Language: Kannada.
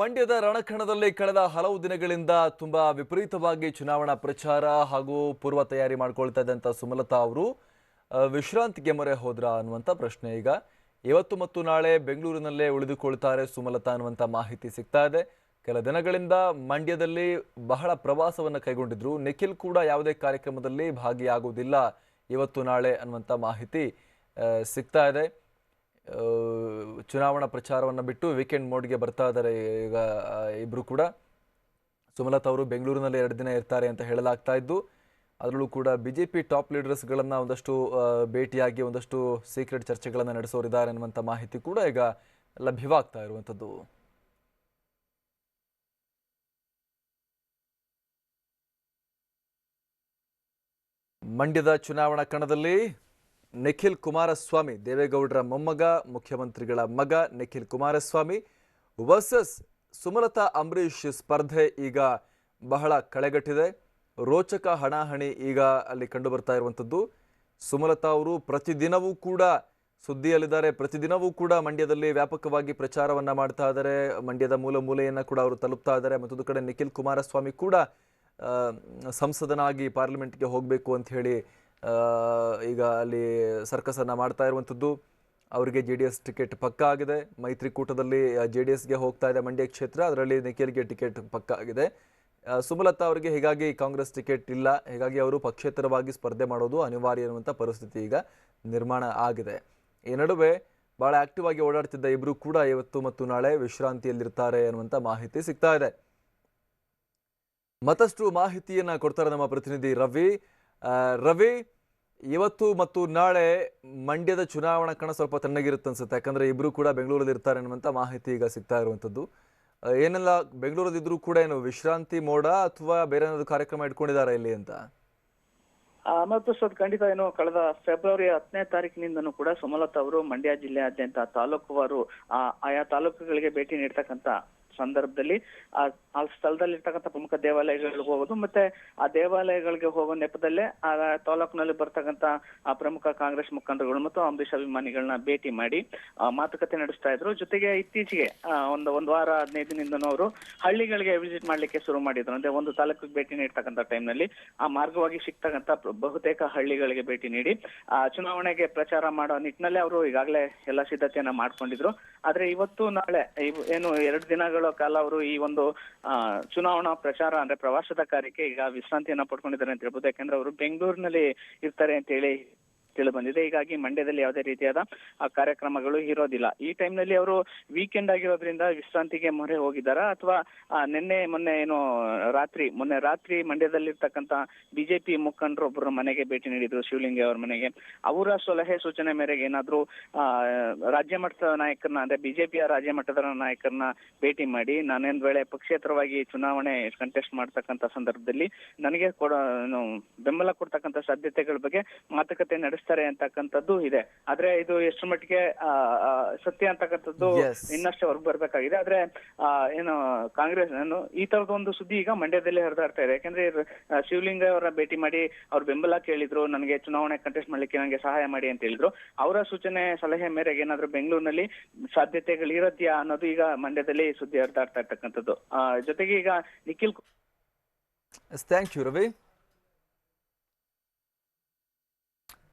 ಮಂಡ್ಯದ ರಣಕಣದಲ್ಲಿ ಕಳೆದ ಹಲವು ದಿನಗಳಿಂದ ತುಂಬಾ ವಿಪರೀತವಾಗಿ ಚುನಾವಣಾ ಪ್ರಚಾರ ಹಾಗೂ ಪೂರ್ವ ತಯಾರಿ ಮಾಡ್ಕೊಳ್ತಾ ಇದ್ದಂತ ಸುಮಲತಾ ಅವರು ವಿಶ್ರಾಂತಿಗೆ ಮೊರೆ ಹೋದ್ರ ಅನ್ನುವಂಥ ಪ್ರಶ್ನೆ ಈಗ. ಇವತ್ತು ಮತ್ತು ನಾಳೆ ಬೆಂಗಳೂರಿನಲ್ಲೇ ಉಳಿದುಕೊಳ್ತಾರೆ ಸುಮಲತಾ ಅನ್ನುವಂಥ ಮಾಹಿತಿ ಸಿಗ್ತಾ ಇದೆ. ಕೆಲ ದಿನಗಳಿಂದ ಮಂಡ್ಯದಲ್ಲಿ ಬಹಳ ಪ್ರವಾಸವನ್ನು ಕೈಗೊಂಡಿದ್ರು. ನಿಖಿಲ್ ಕೂಡ ಯಾವುದೇ ಕಾರ್ಯಕ್ರಮದಲ್ಲಿ ಭಾಗಿಯಾಗುವುದಿಲ್ಲ ಇವತ್ತು ನಾಳೆ ಅನ್ನುವಂಥ ಮಾಹಿತಿ ಸಿಗ್ತಾ ಇದೆ. ಚುನಾವಣಾ ಪ್ರಚಾರವನ್ನು ಬಿಟ್ಟು ವೀಕೆಂಡ್ ಮೋಡ್ಗೆ ಬರ್ತಾ ಇದ್ದಾರೆ ಈಗ ಇಬ್ಬರು ಕೂಡ. ಸುಮಲತಾ ಅವರು ಬೆಂಗಳೂರಿನಲ್ಲಿ ಎರಡು ದಿನ ಇರ್ತಾರೆ ಅಂತ ಹೇಳಲಾಗ್ತಾ ಇದ್ದು, ಅದರಲ್ಲೂ ಕೂಡ ಬಿ ಜೆ ಪಿ ಟಾಪ್ ಲೀಡರ್ಸ್ಗಳನ್ನು ಒಂದಷ್ಟು ಭೇಟಿಯಾಗಿ ಒಂದಷ್ಟು ಸೀಕ್ರೆಟ್ ಚರ್ಚೆಗಳನ್ನು ನಡೆಸೋರಿದ್ದಾರೆ ಅನ್ನುವಂಥ ಮಾಹಿತಿ ಕೂಡ ಈಗ ಲಭ್ಯವಾಗ್ತಾ ಇರುವಂಥದ್ದು. ಮಂಡ್ಯದ ಚುನಾವಣಾ ಕಣದಲ್ಲಿ ನಿಖಿಲ್ ಕುಮಾರಸ್ವಾಮಿ, ದೇವೇಗೌಡರ ಮೊಮ್ಮಗ, ಮುಖ್ಯಮಂತ್ರಿಗಳ ಮಗ ನಿಖಿಲ್ ಕುಮಾರಸ್ವಾಮಿ ವರ್ಸಸ್ ಸುಮಲತಾ ಅಂಬರೀಷ್ ಸ್ಪರ್ಧೆ ಈಗ ಬಹಳ ಕಳೆಗಟ್ಟಿದೆ. ರೋಚಕ ಹಣಾಹಣಿ ಈಗ ಅಲ್ಲಿ ಕಂಡು ಬರ್ತಾ ಇರುವಂಥದ್ದು. ಸುಮಲತಾ ಅವರು ಪ್ರತಿದಿನವೂ ಕೂಡ ಸುದ್ದಿಯಲ್ಲಿದ್ದಾರೆ. ಪ್ರತಿದಿನವೂ ಕೂಡ ಮಂಡ್ಯದಲ್ಲಿ ವ್ಯಾಪಕವಾಗಿ ಪ್ರಚಾರವನ್ನ ಮಾಡ್ತಾ ಇದ್ದಾರೆ. ಮಂಡ್ಯದ ಮೂಲ ಮೂಲೆಯನ್ನ ಕೂಡ ಅವರು ತಲುಪ್ತಾ ಇದ್ದಾರೆ. ಮತ್ತೊಂದು ಕಡೆ ನಿಖಿಲ್ ಕುಮಾರಸ್ವಾಮಿ ಕೂಡ ಸಂಸದನಾಗಿ ಪಾರ್ಲಿಮೆಂಟ್ಗೆ ಹೋಗಬೇಕು ಅಂತ ಹೇಳಿ ಈಗ ಅಲ್ಲಿ ಸರ್ಕಸನ್ನು ಮಾಡ್ತಾ ಇರುವಂಥದ್ದು. ಅವರಿಗೆ ಜೆ ಡಿ ಎಸ್ ಟಿಕೆಟ್ ಪಕ್ಕ ಆಗಿದೆ. ಮೈತ್ರಿಕೂಟದಲ್ಲಿ ಜೆ ಡಿ ಎಸ್ಗೆ ಹೋಗ್ತಾ ಇದೆ ಮಂಡ್ಯ ಕ್ಷೇತ್ರ. ಅದರಲ್ಲಿ ನಿಖಿಲ್ಗೆ ಟಿಕೆಟ್ ಪಕ್ಕ ಆಗಿದೆ. ಸುಮಲತಾ ಅವರಿಗೆ ಹೀಗಾಗಿ ಕಾಂಗ್ರೆಸ್ ಟಿಕೆಟ್ ಇಲ್ಲ. ಹೀಗಾಗಿ ಅವರು ಪಕ್ಷೇತರವಾಗಿ ಸ್ಪರ್ಧೆ ಮಾಡೋದು ಅನಿವಾರ್ಯ ಅನ್ನುವಂಥ ಪರಿಸ್ಥಿತಿ ಈಗ ನಿರ್ಮಾಣ ಆಗಿದೆ. ಈ ನಡುವೆ ಬಹಳ ಆಕ್ಟಿವ್ ಆಗಿ ಓಡಾಡ್ತಿದ್ದ ಇಬ್ರು ಕೂಡ ಇವತ್ತು ಮತ್ತು ನಾಳೆ ವಿಶ್ರಾಂತಿಯಲ್ಲಿರ್ತಾರೆ ಅನ್ನುವಂಥ ಮಾಹಿತಿ ಸಿಗ್ತಾ ಇದೆ. ಮತ್ತಷ್ಟು ಮಾಹಿತಿಯನ್ನ ಕೊಡ್ತಾರೆ ನಮ್ಮ ಪ್ರತಿನಿಧಿ ರವಿ. ರವಿ ಇವತ್ತು ಮತ್ತು ನಾಳೆ ಮಂಡ್ಯದ ಚುನಾವಣಾ ಕಣ ಸ್ವಲ್ಪ ತಣ್ಣಗಿರುತ್ತೆ ಅನ್ಸುತ್ತೆ. ಯಾಕಂದ್ರೆ ಇಬ್ರು ಕೂಡ ಬೆಂಗಳೂರಲ್ಲಿ ಇರ್ತಾರೆ ಅನ್ನುವಂಥ ಮಾಹಿತಿ ಈಗ ಸಿಗ್ತಾ ಇರುವಂಥದ್ದು ಏನೆಲ್ಲ ಬೆಂಗಳೂರದಿದ್ರು ಕೂಡ ಏನು ವಿಶ್ರಾಂತಿ ಮೋಡ ಅಥವಾ ಬೇರೆ ಏನಾದ್ರು ಕಾರ್ಯಕ್ರಮ ಇಟ್ಕೊಂಡಿದ್ದಾರೆ ಇಲ್ಲಿ ಅಂತ? ಮತ್ತು ಸರ್ ಖಂಡಿತ ಏನು ಕಳೆದ ಫೆಬ್ರವರಿ ಹತ್ತನೇ ತಾರೀಕಿನಿಂದನೂ ಕೂಡ ಸುಮಲತಾ ಅವರು ಮಂಡ್ಯ ಜಿಲ್ಲೆಯಾದ್ಯಂತ ತಾಲೂಕುವಾರು ಆಯಾ ತಾಲೂಕುಗಳಿಗೆ ಭೇಟಿ ನೀಡ್ತಕ್ಕಂತ ಸಂದರ್ಭದಲ್ಲಿ ಆ ಆ ಸ್ಥಳದಲ್ಲಿರ್ತಕ್ಕಂಥ ಪ್ರಮುಖ ದೇವಾಲಯಗಳಿಗೆ ಹೋಗೋದು, ಮತ್ತೆ ಆ ದೇವಾಲಯಗಳಿಗೆ ಹೋಗೋ ನೆಪದಲ್ಲೇ ಆ ತಾಲೂಕಿನಲ್ಲಿ ಬರ್ತಕ್ಕಂಥ ಆ ಪ್ರಮುಖ ಕಾಂಗ್ರೆಸ್ ಮುಖಂಡರುಗಳು ಮತ್ತು ಅಂಬರೀಷ್ ಅಭಿಮಾನಿಗಳನ್ನ ಭೇಟಿ ಮಾಡಿ ಮಾತುಕತೆ ನಡೆಸ್ತಾ ಇದ್ರು. ಜೊತೆಗೆ ಇತ್ತೀಚೆಗೆ ಒಂದು ಒಂದು ವಾರ ಹದಿನೈದು ದಿನದಿಂದನೂ ಅವರು ಹಳ್ಳಿಗಳಿಗೆ ವಿಸಿಟ್ ಮಾಡ್ಲಿಕ್ಕೆ ಶುರು ಮಾಡಿದ್ರು. ಅಂದ್ರೆ ಒಂದು ತಾಲೂಕಿಗೆ ಭೇಟಿ ನೀಡ್ತಕ್ಕಂಥ ಟೈಮ್ನಲ್ಲಿ ಆ ಮಾರ್ಗವಾಗಿ ಸಿಗ್ತಕ್ಕಂಥ ಬಹುತೇಕ ಹಳ್ಳಿಗಳಿಗೆ ಭೇಟಿ ನೀಡಿ, ಆ, ಚುನಾವಣೆಗೆ ಪ್ರಚಾರ ಮಾಡೋ ನಿಟ್ಟಿನಲ್ಲಿ ಅವರು ಈಗಾಗಲೇ ಎಲ್ಲ ಸಿದ್ಧತೆಯನ್ನ ಮಾಡ್ಕೊಂಡಿದ್ರು. ಆದ್ರೆ ಇವತ್ತು ನಾಳೆ ಏನು, ಎರಡು ದಿನಗಳ ಕಾಲ ಅವರು ಈ ಒಂದು ಚುನಾವಣಾ ಪ್ರಚಾರ ಅಂದ್ರೆ ಪ್ರವಾಸದ ಕಾರ್ಯಕ್ಕೆ ಈಗ ವಿಶ್ರಾಂತಿಯನ್ನ ಪಡ್ಕೊಂಡಿದ್ದಾರೆ ಅಂತ ಹೇಳ್ಬೋದು. ಯಾಕಂದ್ರೆ ಅವರು ಬೆಂಗಳೂರಿನಲ್ಲಿ ಇರ್ತಾರೆ ಅಂತ ಹೇಳಿ ತಿಳಿದು ಬಂದಿದೆ. ಹೀಗಾಗಿ ಮಂಡ್ಯದಲ್ಲಿ ಯಾವುದೇ ರೀತಿಯಾದ ಕಾರ್ಯಕ್ರಮಗಳು ಇರೋದಿಲ್ಲ. ಈ ಟೈಮ್ನಲ್ಲಿ ಅವರು ವೀಕೆಂಡ್ ಆಗಿರೋದ್ರಿಂದ ವಿಶ್ರಾಂತಿಗೆ ಮೊರೆ ಹೋಗಿದ್ದಾರಾ? ಅಥವಾ ನಿನ್ನೆ, ಮೊನ್ನೆ ಏನು, ರಾತ್ರಿ, ಮೊನ್ನೆ ರಾತ್ರಿ ಮಂಡ್ಯದಲ್ಲಿರ್ತಕ್ಕಂತ ಬಿಜೆಪಿ ಮುಖಂಡರು ಒಬ್ಬರು ಮನೆಗೆ ಭೇಟಿ ನೀಡಿದ್ರು, ಶಿವಲಿಂಗಿ ಅವರ ಮನೆಗೆ. ಅವರ ಸಲಹೆ ಸೂಚನೆ ಮೇರೆಗೆ ಏನಾದ್ರು ರಾಜ್ಯ ಮಟ್ಟದ ನಾಯಕರನ್ನ, ಅಂದ್ರೆ ಬಿಜೆಪಿಯ ರಾಜ್ಯ ಮಟ್ಟದ ನಾಯಕರನ್ನ ಭೇಟಿ ಮಾಡಿ, ನಾನೇನ್ ವೇಳೆ ಪಕ್ಷೇತರವಾಗಿ ಚುನಾವಣೆ ಕಂಟೆಸ್ಟ್ ಮಾಡ್ತಕ್ಕಂತ ಸಂದರ್ಭದಲ್ಲಿ ನನಗೆ ಕೊಡ ಬೆಂಬಲ ಕೊಡ್ತಕ್ಕಂತ ಸಾಧ್ಯತೆಗಳ ಬಗ್ಗೆ ಮಾತುಕತೆ ನಡೆಸ್ತಾರೆ ಅಂತಕ್ಕಂಥದ್ದು ಇದೆ. ಆದ್ರೆ ಇದು ಎಷ್ಟು ಮಟ್ಟಿಗೆ ಸತ್ಯ ಅಂತಕ್ಕಂಥದ್ದು. ಇನ್ನಷ್ಟೇ ಹೊರಗೆ ಬರ್ಬೇಕಾಗಿದೆ. ಆದ್ರೆ ಏನು ಕಾಂಗ್ರೆಸ್ ಏನು ಈ ತರದ ಒಂದು ಸುದ್ದಿ ಈಗ ಮಂಡ್ಯದಲ್ಲಿ ಹರಿದಾಡ್ತಾ ಇದೆ. ಯಾಕಂದ್ರೆ ಶಿವಲಿಂಗ ಅವರ ಭೇಟಿ ಮಾಡಿ ಅವ್ರ ಬೆಂಬಲ ಕೇಳಿದ್ರು ನನಗೆ ಚುನಾವಣೆ ಕಂಟೆಸ್ಟ್ ಮಾಡ್ಲಿಕ್ಕೆ ನನಗೆ ಸಹಾಯ ಮಾಡಿ ಅಂತ ಹೇಳಿದ್ರು. ಅವರ ಸೂಚನೆ ಸಲಹೆ ಮೇರೆಗೆ ಏನಾದ್ರು ಬೆಂಗಳೂರಿನಲ್ಲಿ ಸಾಧ್ಯತೆಗಳು ಇರತ್ಯಾ ಅನ್ನೋದು ಈಗ ಮಂಡ್ಯದಲ್ಲಿ ಸುದ್ದಿ ಹರಿದಾಡ್ತಾ ಇರ್ತಕ್ಕಂಥದ್ದು. ಆ, ಜೊತೆಗೆ ಈಗ ನಿಖಿಲ್ ಥ್ಯಾಂಕ್ ಯು ರವಿ